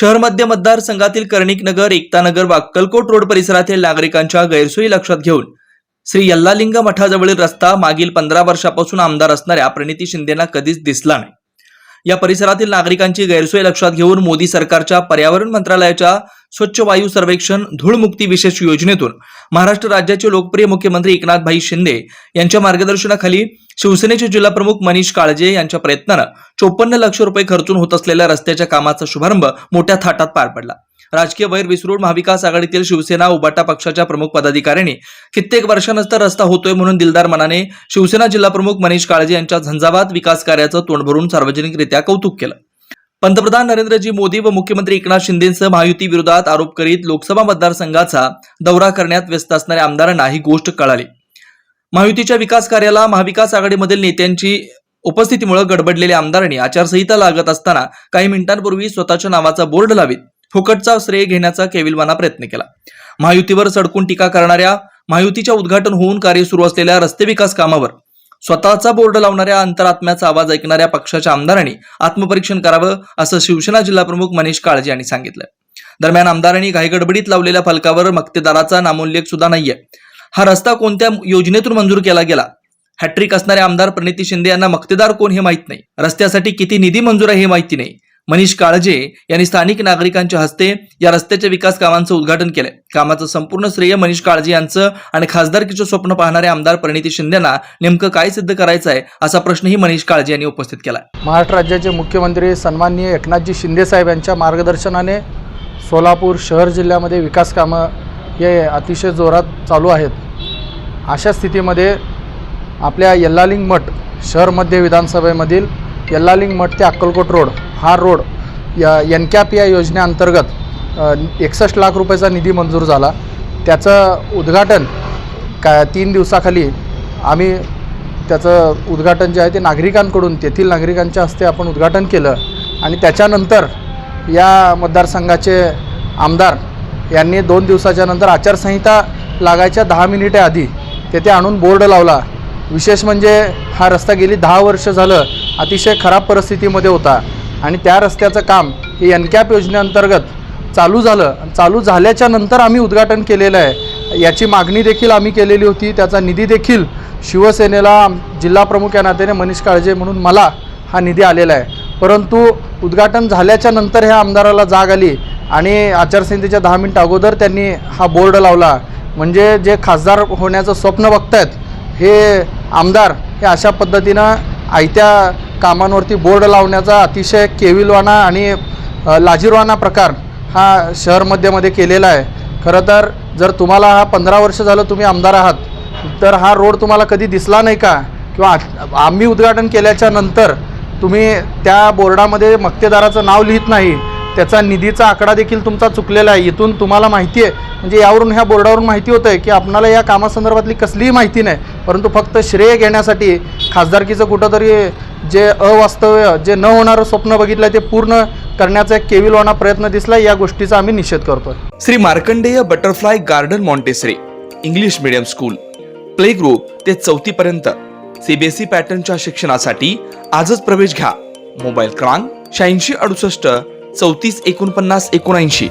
शहर मध्य मतदारसंघातील कर्णिक नगर एकतानगर व अक्कलकोट रोड परिसरातील नागरिकांच्या गैरसोयी लक्षात घेऊन श्री यल्लालिंग मठाजवळील रस्ता मागील पंधरा वर्षापासून आमदार असणाऱ्या प्रणिती शिंदेना कधीच दिसला नाही. या परिसरातील नागरिकांची गैरसोय लक्षात घेऊन मोदी सरकारच्या पर्यावरण मंत्रालयाच्या स्वच्छ वायू सर्वेक्षण धूळमुक्ती विशेष योजनेतून महाराष्ट्र राज्याचे लोकप्रिय मुख्यमंत्री एकनाथभाई शिंदे यांच्या मार्गदर्शनाखाली शिवसेनेचे जिल्हाप्रमुख मनीष काळजे यांच्या प्रयत्नानं चोपन्न लक्ष रुपये खर्चून होत असलेल्या रस्त्याच्या कामाचा शुभारंभ मोठ्या थाटात पार पडला. राजकीय वैर विसरून महाविकास आघाडीतील शिवसेना उबाटा पक्षाच्या प्रमुख पदाधिकाऱ्यांनी कित्येक वर्षानंतर रस्ता होतोय म्हणून दिलदार मनाने शिवसेना जिल्हाप्रमुख मनीष काळजे यांच्या झंझावात विकास कार्याचं तोंड भरून सार्वजनिकरित्या कौतुक केलं. पंतप्रधान नरेंद्रजी मोदी व मुख्यमंत्री एकनाथ शिंदेसह महायुती विरोधात आरोप करीत लोकसभा मतदारसंघाचा दौरा करण्यात व्यस्त असणाऱ्या आमदारांना ही गोष्ट कळाली. महायुतीच्या विकास कार्याला महाविकास आघाडीमधील नेत्यांची उपस्थितीमुळे गडबडलेल्या आमदारांनी आचारसंहिता लागत असताना काही मिनिटांपूर्वी स्वतःच्या नावाचा बोर्ड लावित फुकटचा श्रेय घेण्याचा केविलवाना प्रयत्न केला. महायुतीवर सडकून टीका करणाऱ्या महायुतीच्या उद्घाटन होऊन कार्य सुरू असलेल्या रस्ते विकास कामावर स्वतःचा बोर्ड लावणाऱ्या अंतरात्म्याचा आवाज ऐकणाऱ्या पक्षाच्या आमदारांनी आत्मपरीक्षण करावं असं शिवसेना जिल्हाप्रमुख मनीष काळजे यांनी सांगितलं. दरम्यान आमदारांनी घाईगडबडीत लावलेल्या फलकावर मक्तेदाराचा नामोल्लेख सुद्धा नाहीये. हा रस्ता कोणत्या योजनेतून मंजूर केला गेला? हॅट्रिक असणारे आमदार प्रणिती शिंदे यांना मक्तेदार कोण हे माहीत नाही. रस्त्यासाठी किती निधी मंजूर आहे हे माहिती नाही. मनीष काळजे यांनी स्थानिक नागरिकांच्या हस्ते या रस्त्याच्या विकास कामांचं उद्घाटन केलंय कामाचं संपूर्ण श्रेय मनीष काळजे यांचं आणि खासदारकीचं स्वप्न पाहणारे आमदार परिणिती शिंदेना नेमकं काय सिद्ध करायचं आहे असा प्रश्नही मनीष काळजे यांनी उपस्थित केला. महाराष्ट्र राज्याचे मुख्यमंत्री सन्माननीय एकनाथजी शिंदेसाहेब यांच्या मार्गदर्शनाने सोलापूर शहर जिल्ह्यामध्ये विकास कामं हे अतिशय जोरात चालू आहेत. अशा स्थितीमध्ये आपल्या यल्लालिंग मठ शहर मध्य विधानसभेमधील यल्लालिंग मठ ते अक्कलकोट रोड हा रोड या एन कॅप या योजनेअंतर्गत एकसष्ट लाख रुपयाचा निधी मंजूर झाला. त्याचं उद्घाटन का तीन दिवसाखाली आम्ही त्याचं उद्घाटन जे आहे ते नागरिकांकडून तेथील नागरिकांच्या हस्ते आपण उद्घाटन केलं आणि त्याच्यानंतर या मतदारसंघाचे आमदार यांनी दोन दिवसाच्या नंतर आचारसंहिता लागायच्या दहा मिनिटे आधी तेथे आणून बोर्ड लावला. विशेष म्हणजे हा रस्ता गेली दहा वर्ष झालं अतिशय खराब परिस्थितीमध्ये होता. आणि त्या रस्त्याचं काम हे एन कॅप योजनेअंतर्गत चालू झालं. चालू झाल्याच्यानंतर आम्ही उद्घाटन केलेलं आहे. याची मागणी देखील आम्ही केलेली होती. त्याचा निधी देखील शिवसेनेला जिल्हा जिल्हाप्रमुख या नात्याने मनीष काळजे म्हणून मला हा निधी आलेला आहे. परंतु उद्घाटन झाल्याच्यानंतर ह्या आमदाराला जाग आली आणि आचारसंहितेच्या दहा मिनिट अगोदर त्यांनी हा बोर्ड लावला. म्हणजे जे खासदार होण्याचं स्वप्न बघतायत हे आमदार हे अशा पद्धतीनं आयत्या कामांवरती बोर्ड लावण्याचा अतिशय केविलवाना आणि लाजीरवाना प्रकार हा शहर मध्यमध्ये केलेला आहे. खरं तर जर तुम्हाला हा पंधरा वर्ष झालं तुम्ही आमदार आहात तर हा रोड तुम्हाला कधी दिसला नाही का? किंवा आम्ही उद्घाटन केल्याच्यानंतर तुम्ही त्या बोर्डामध्ये मक्तेदाराचं नाव लिहित नाही त्याचा निधीचा आकडा देखील तुमचा चुकलेला आहे. इथून तुम्हाला माहिती आहे म्हणजे यावरून ह्या बोर्डावरून माहिती होतं आहे की आपणाला या कामासंदर्भातली कसलीही माहिती नाही परंतु फक्त श्रेय घेण्यासाठी खासदारकीचं कुठंतरी जे अवास्तव्य जे न होणारं स्वप्न बघितलं ते पूर्ण करण्याचा एक केविलवाना प्रयत्न दिसला या गोष्टीचा आम्ही निषेध करतोय. Shri Markandeya butterfly garden Montessori English medium school. Play group ते चौथी पर्यंत. सीबीएसई पॅटर्नच्या शिक्षणासाठी आजच प्रवेश घ्या. मोबाईल क्रमांक शहाऐंशी अडुसष्ट चौतीस एकोणपन्नास एकोणऐंशी.